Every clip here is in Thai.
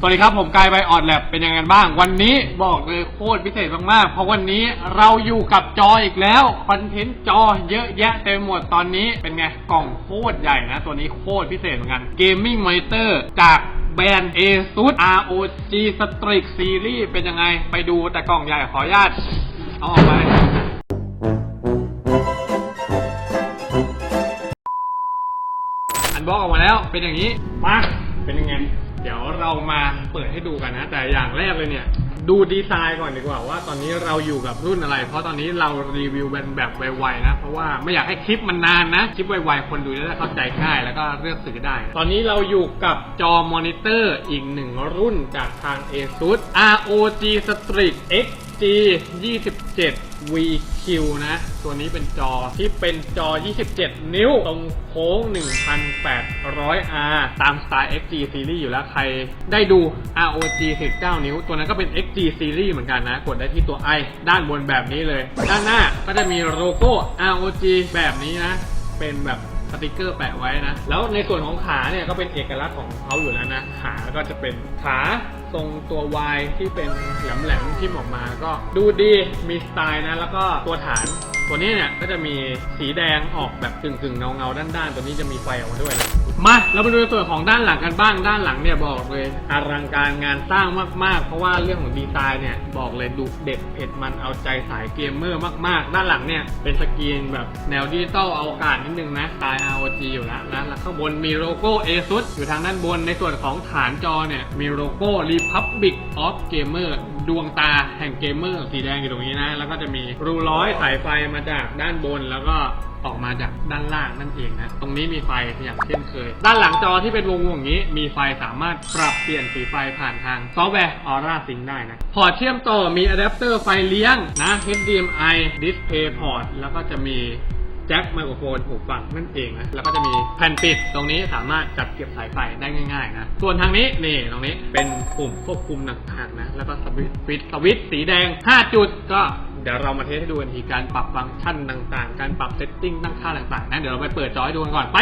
สวัสดีครับ ผมกายไบออดแลบเป็นยังไงบ้าง วันนี้บอกเลยโคตรพิเศษมากๆ เพราะวันนี้เราอยู่กับจออีกแล้ว คอนเทนต์จอเยอะแยะเต็มหมดตอนนี้เป็นไง กล่องโคตรใหญ่นะ ตัวนี้โคตรพิเศษเหมือนกัน Gaming Monitor จากแบรนด์ ASUS ROG Strix Series เป็นยังไง ไปดูแต่กล่องใหญ่ขออนุญาตเอาออกมาเลยอันบล็อกออกมาแล้วเป็นอย่างนี้มา เรามาเปิดให้ดูกันนะ แต่อย่างแรกเลยเนี่ย ดูดีไซน์ก่อนดีกว่าว่า ตอนนี้เราอยู่กับรุ่นอะไร เพราะตอนนี้เรารีวิวเป็นแบบไวๆนะ เพราะว่าไม่อยากให้คลิปมันนานนะ คลิปไวๆคนดูจะได้เข้าใจง่ายแล้วก็เลือกซื้อได้ ตอนนี้เราอยู่กับจอมอนิเตอร์อีกหนึ่งรุ่นจากทาง ASUS ROG Strix X G 27 VQ นะ ตัวนี้เป็นจอที่เป็นจอ 27 นิ้ว ตรงโค้ง 1,800R ตามสไตล์ XG Series อยู่แล้วใครได้ดู ROG 19 นิ้ว ตัวนั้นก็เป็น XG Series เหมือนกันนะ กดได้ที่ตัว i ด้านบนแบบนี้เลย ด้านหน้าก็จะมีโลโก้ ROG แบบนี้นะ เป็นแบบสติกเกอร์แปะไว้นะ แล้วในส่วนของขาเนี่ยก็เป็นเอกลักษณ์ของเขาอยู่แล้วนะ ขาก็จะเป็นขา ทรงตัว Y ที่เป็นแหลมๆที่ออกมาก็ดูดีมีสไตล์นะ แล้วก็ตัวฐาน ตัวนี้เนี่ยก็จะมีสีแดงออกแบบกึ่งๆเงาๆด้านๆตัวนี้จะมีไฟออกมาด้วยนะมาเรามาดูในส่วนของด้านหลังกันบ้างด้านหลังเนี่ยบอกเลยอลังการงานสร้างมากๆ เพราะว่าเรื่องของดีไซน์เนี่ยบอกเลยดุเด็ดเผ็ดมันเอาใจสายเกมเมอร์มากๆ ด้านหลังเนี่ยเป็นสกรีนแบบแนวดิจิตอลอวกาศนิดนึงนะสไตล์ ROG อยู่แล้วนะแล้วข้างบนมีโลโก้ ASUS อยู่ทางด้านบนในส่วนของฐานจอเนี่ยมีโลโก้ Republic of Gamer ดวงตาแห่งเกมเมอร์สีแดงอยู่ตรงนี้นะ แล้วก็จะมีรูร้อยสายไฟมาจากด้านบนแล้วก็ออกมาจากด้านล่างนั่นเองนะ ตรงนี้มีไฟอย่างเช่นเคย ด้านหลังจอที่เป็นวงๆอย่างนี้ มีไฟสามารถปรับเปลี่ยนสีไฟผ่านทางซอฟต์แวร์ Aura Sync ได้นะ พอร์ตเชื่อมต่อมีอะแดปเตอร์ไฟเลี้ยงนะ HDMI Display Port แล้วก็จะมี แจ็คไมโครโฟนหูฟังนั่นเองนะ แล้วก็จะมีแผ่นปิดตรงนี้สามารถจัดเก็บสายไฟได้ง่ายๆนะ ส่วนทางนี้นี่ตรงนี้เป็นปุ่มควบคุมต่างๆนะ แล้วก็สวิตช์สวิตช์สีแดง 5 จุดก็ เดี๋ยวเรามาเทสให้ดูกันทีการปรับฟังก์ชันต่างๆ การปรับเซตติ้งตั้งค่าต่างๆนะเดี๋ยวเราไปเปิดจอให้ดูกันก่อนไป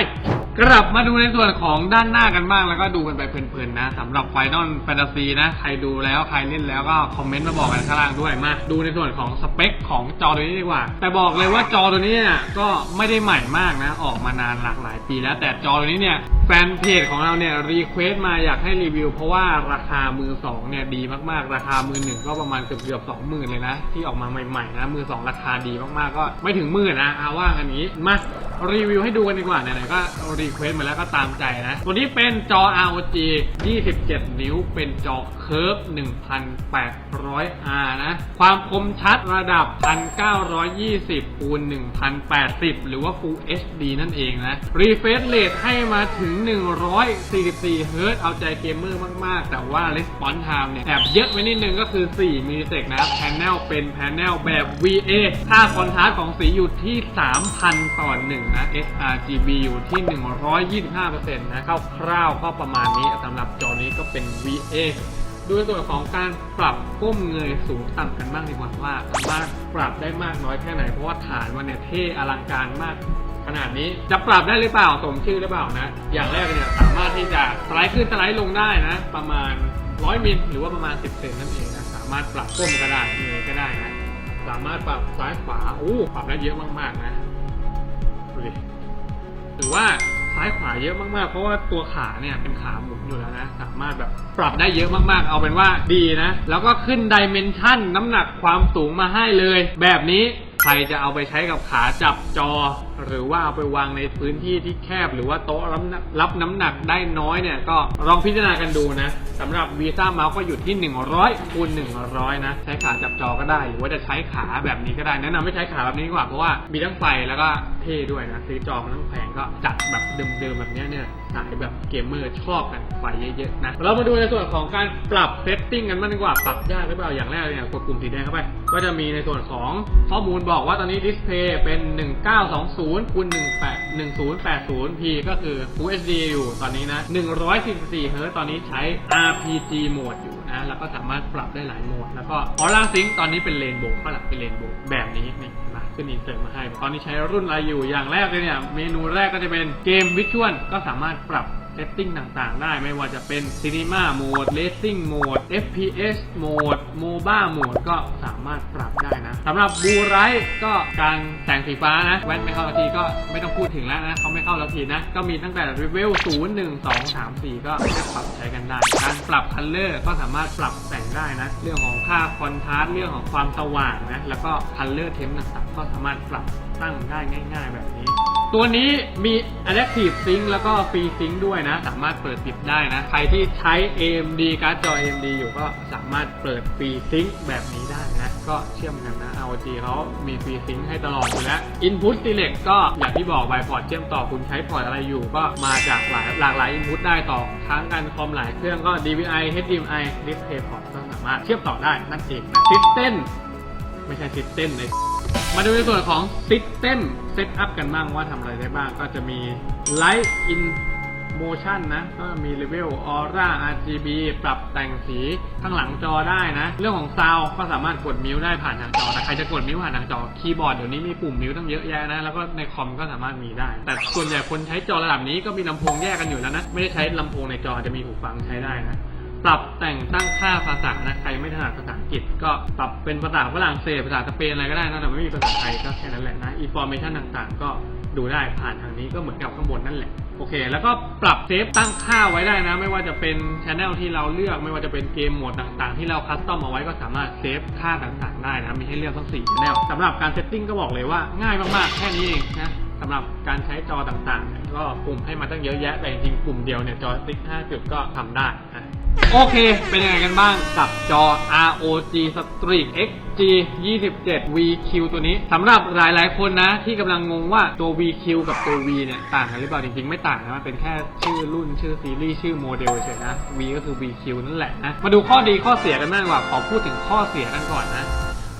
กลับมาดูในส่วนของด้านหน้ากันบ้างแล้วก็ดูกันไปเพลินๆนะสำหรับ Final Fantasy นะใครดูแล้วใครเล่นแล้วก็คอมเมนต์มาบอกกันข้างล่างด้วยมาดูในส่วนของสเปคของจอตัวนี้ดีกว่า แต่บอกเลยว่าจอตัวนี้เนี่ยก็ไม่ได้ใหม่มากนะ ออกมานานหลากหลายปีแล้วแต่จอตัวนี้เนี่ย แฟนเพจของเราเนี่ยรีเควสมาอยากให้รีวิว เพราะว่าราคามือสองเนี่ยดีมากๆ ราคามือหนึ่งก็ประมาณเกือบเกือบสองหมื่นเลยนะ ที่ออกมาใหม่ๆนะมือสองราคาดีมากๆก็ไม่ถึงหมื่นนะเอาว่าอันนี้มา รีวิวให้ดูกันดีกว่าไหนๆก็รีเควสมาแล้วก็ตามใจนะ ตัวนี้เป็นจอ ROG 27 นิ้ว เป็นจอเคิร์ฟ 1,800R นะ ความคมชัดระดับ 1920คูณ1080 หรือว่า Full HD นั่นเองนะ Refresh Rate ให้มาถึง 144 Hz เอาใจเกมเมอร์มาก ๆ แต่ว่า Response Time เนี่ย แอบเยอะไปนิดนึงก็คือ 4มิลลิเซกนะ Panel เป็น Panel แบบ VA ค่าคอนทราสต์ของสีอยู่ที่ 3,000 ต่อ 1นะ sRGB อยู่ที่ 125%นะคร่าวๆก็ประมาณนี้สำหรับจอนี้ก็เป็น VA ดูในส่วนของการปรับก้มเงยสูงต่ำกันบ้างดีกว่าว่าสามารถปรับได้มากน้อยแค่ไหน เพราะว่าฐานมันเนี่ยเท่อลังการมาก ขนาดนี้จะปรับได้หรือเปล่าสมชื่อหรือเปล่านะ อย่างแรกเนี่ยสามารถที่จะสไลด์ขึ้นสไลด์ลงได้นะ ประมาณ 100มิลหรือว่าประมาณ 10เซนนั่นเองนะสามารถปรับก้มก็ได้เงยก็ได้นะสามารถปรับซ้ายขวาอู้ปรับได้เยอะมากๆนะ ดูดิหรือว่าซ้ายขวาเยอะมากๆ เพราะว่าตัวขาเนี่ยเป็นขาหมุนอยู่แล้วนะ สามารถแบบปรับได้เยอะมากๆ เอาเป็นว่าดีนะ แล้วก็ขึ้นดิเมนชันน้ำหนักความสูงมาให้เลย แบบนี้ใครจะเอาไปใช้กับขาจับจอ หรือว่าเอาไปวางในพื้นที่ที่แคบ หรือว่าโต๊ะรับน้ำรับน้ำหนักได้น้อยเนี่ยก็ลองพิจารณากันดูนะสำหรับ Visa Mouse ก็อยู่ที่ 100คูณ100 นะ ใช้ขาจับจอก็ได้ หรือว่าจะใช้ขาแบบนี้ก็ได้แนะนำไม่ใช้ขาแบบนี้ดีกว่าเพราะว่ามีทั้งไฟแล้วก็เท่ด้วยนะซื้อจอมันทั้งแพงก็จัดแบบเดิมๆแบบนี้เนี่ยสายแบบเกมเมอร์ชอบกันไฟเยอะๆนะเรามาดูในส่วนของการปรับเซตติ้งกันบ้างดีกว่าปรับยากหรือเปล่าอย่างแรกเนี่ยกดปุ่มสีแดงเข้าไป ก็จะมีในส่วนของข้อมูลบอกว่าตอนนี้ดิสเพย์เป็น 1920 0คูณ18 1080p ก็คือ Full HD อยู่ตอนนี้นะ144 Hz ตอนนี้ใช้ RPG โหมดอยู่นะแล้วก็สามารถปรับได้หลายโหมด แล้วก็ออร่าซิงตอนนี้เป็นเลนโบว์ข้างหลังเป็นเลนโบว์แบบนี้นี่มาขึ้นอินเสิร์ตมาให้ ตอนนี้ใช้รุ่นอะไรอยู่อย่างแรกเลยเนี่ยเมนูแรกก็จะเป็นเกมวิชวลก็สามารถปรับ เซตติ้งต่างๆ ได้ไม่ว่าจะเป็น Cinema Mode Racing Mode FPS Mode MOBA Mode ก็สามารถปรับได้นะสำหรับบูไรก็การแต่งสีฟ้านะ แว่นไม่เข้าทันทีก็ไม่ต้องพูดถึงแล้วนะเขาไม่เข้าทันทีนะ ก็มีตั้งแต่ Level 0 1 2 3 4ก็ได้ปรับใช้กันได้ การปรับคัลเลอร์ก็สามารถปรับแต่งได้นะ เรื่องของค่าคอนทราสต์เรื่องของความสว่างนะแล้วก็คัลเลอร์เทมต่างๆก็สามารถปรับตั้งได้ง่าย ๆ แบบนี้ ตัวนี้มี Adaptive Sync แล้วก็ Free Sync ด้วยนะ สามารถเปิดปิดได้นะ ใครที่ใช้ AMD การ์ดจอ AMD อยู่ก็สามารถเปิด Free Sync แบบนี้ได้นะ ก็เชื่อมกันนะ ROG เขามี Free Sync ให้ตลอดอยู่แล้ว Input Select ก็อย่างที่บอกไปพอร์ตเชื่อมต่อคุณใช้พอร์ตอะไรอยู่ ก็มาจากหลายหลากหลาย Input ได้ต่อทั้งกันคอมหลายเครื่องก็ DVI HDMI DisplayPort ก็สามารถเชื่อมต่อได้นั่นเองนะ System ไม่ใช่ System ในมาดูในส่วนของ System Setup กันบ้างว่าทำอะไรได้บ้างก็จะมี Light in Motion นะ ก็มี Level Aura RGB ปรับแต่งสีข้างหลังจอได้นะ เรื่องของ Sound ก็สามารถกดมิวได้ผ่านทางจอ แต่ใครจะกดมิวผ่านทางจอ คีย์บอร์ดเดี๋ยวนี้มีปุ่มมิวตั้งเยอะแยะนะ แล้วก็ในคอมก็สามารถมีได้ แต่ส่วนใหญ่คนใช้จอระดับนี้ก็มีลำโพงแยกกันอยู่แล้วนะ ไม่ได้ใช้ลำโพงในจอจะมีหูฟังใช้ได้นะ ปรับแต่งตั้งค่าภาษานะใครไม่ถนัดภาษาอังกฤษ ก็ปรับเป็นภาษาฝรั่งเศสภาษาสเปนอะไรก็ได้นะแต่ไม่มีภาษาไทยก็แค่นั้นแหละนะอินโฟเมชันต่างๆ ก็ดูได้ผ่านทางนี้ก็เหมือนกับข้างบนนั่นแหละโอเค แล้วก็ปรับเซฟตั้งค่าไว้ได้นะ ไม่ว่าจะเป็นช anel ที่เราเลือกไม่ว่าจะเป็นเกมโหมดต่างๆ ที่เราคัสตอมเอาไว้ก็สามารถเซฟค่าต่างๆ ได้นะมีให้เลือกทั้ง4 channel สำหรับการเซตติ้งก็บอกเลยว่าง่ายมากๆ แค่นี้เองนะสำหรับการใช้จอต่างๆ ก็ปุ่มให้มาตั้งเยอะแยะแต่จริงๆปุ่มเดียวเนี่ยจอติ๊ก5จุดก็ทำได้นะ โอเค เป็นยังไงกันบ้างกับจอ ROG Strix XG 27 VQ ตัวนี้สำหรับหลายๆ คนนะ ที่กำลังงงว่าตัว VQ กับตัว V เนี่ย ต่างกันหรือเปล่า จริง ๆ ไม่ต่างนะ มันเป็นแค่ชื่อรุ่นชื่อซีรีส์ ชื่อโมเดลเฉยนะ V ก็คือ VQ นั่นแหละนะ มาดูข้อดีข้อเสียกันบ้างดีกว่าขอพูดถึงข้อเสียกันก่อนนะ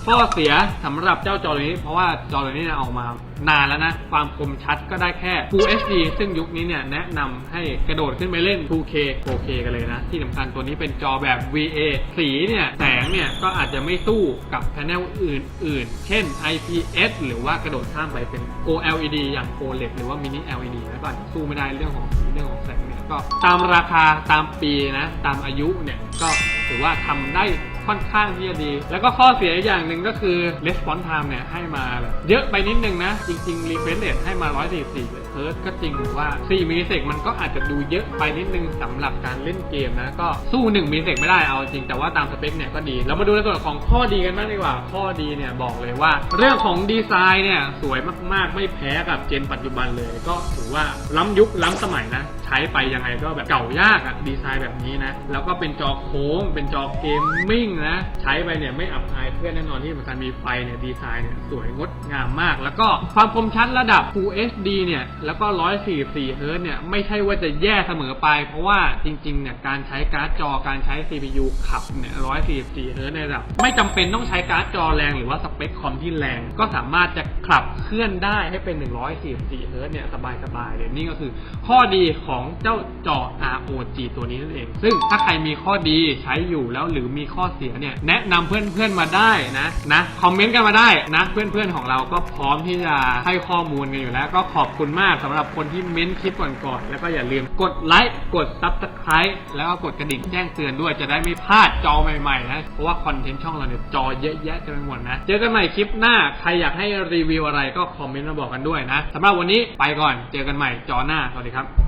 ข้อเสียสำหรับเจ้าจอตัวนี้ เพราะว่าจอตัวนี้เนี่ยออกมานานแล้วนะ ความคมชัดก็ได้แค่ Full HD ซึ่งยุคนี้เนี่ยแนะนำให้กระโดดขึ้นไปเล่น 2K 4K กันเลยนะ ที่สำคัญตัวนี้เป็นจอแบบ VA สีเนี่ยแสงเนี่ยก็อาจจะไม่สู้กับแผงอื่นๆ เช่น IPS หรือว่ากระโดดข้ามไปเป็น OLED อย่าง OLED หรือว่า Mini LED แล้วก็สู้ไม่ได้เรื่องของสีเรื่องของแสงเนี่ยก็ตามราคาตามปีนะ ตามอายุเนี่ยก็ถือว่าทำได้ ค่อนข้างที่จะดี แล้วก็ข้อเสียอีกอย่างหนึ่งก็คือ response time เนี่ยให้มาเยอะไปนิดนึงนะ จริงๆ request rate ให้มา 144 เฮิร์ตก็จริงว่า4มิลลิเซกมันก็อาจจะดูเยอะไปนิดนึงสำหรับการเล่นเกมนะ ก็สู้1มิลลิเซกไม่ได้เอาจริงแต่ว่าตามสเปคเนี่ยก็ดี เรามาดูในส่วนของข้อดีกันบ้างดีกว่า ข้อดีเนี่ยบอกเลยว่า เรื่องของดีไซน์เนี่ยสวยมากๆไม่แพ้กับเจนปัจจุบันเลย ก็ถือว่าล้ำยุคล้ำสมัยนะ ใช้ไปยังไงก็แบบเก่ายากอะดีไซน์แบบนี้นะ แล้วก็เป็นจอโค้ง เป็นจอเกมมิ่งนะใช้ไปเนี่ยไม่อับอายเพื่อนแน่นอนที่สำคัญมีไฟเนี่ยดีไซน์เนี่ยสวยงดงามมาก แล้วก็ความคมชัดระดับ Full HD เนี่ยแล้วก็ 144เฮิร์ตเนี่ยไม่ใช่ว่าจะแย่เสมอไป เพราะว่าจริงๆเนี่ยการใช้การ์ดจอการใช้ CPU ขับเนี่ย144เฮิร์ตในระดับไม่จำเป็นต้องใช้การ์ดจอแรงหรือว่าสเปคคอมที่แรง ก็สามารถจะขับเคลื่อนได้ให้เป็น 144เฮิร์ตเนี่ยสบายๆเลยนี่ก็คือ ข้อดีของเจ้าจอ ROG ตัวนี้นั่นเอง ซึ่งถ้าใครมีข้อดีใช้อยู่แล้วหรือมีข้อเสียเนี่ยแนะนำเพื่อนๆมาได้นะนะคอมเมนต์กันมาได้นะเพื่อนๆของเราก็พร้อมที่จะให้ข้อมูลกันอยู่แล้ว ก็ขอบคุณมากสำหรับคนที่เม้นคลิปก่อนๆแล้วก็อย่าลืมกดไลค์กด Subscribe แล้วก็กดกระดิ่งแจ้งเตือนด้วยจะได้ไม่พลาดจอใหม่ๆนะเพราะว่าคอนเทนต์ช่องเราเนี่ยจอเยอะแยะเต็มไปหมดนะเจอกันใหม่คลิปหน้าใครอยากให้รีวิวอะไรก็คอมเมนต์มาบอกกันด้วยนะสำหรับวันนี้ไปก่อนเจอกันใหม่จอหน้าสวัสดีครับ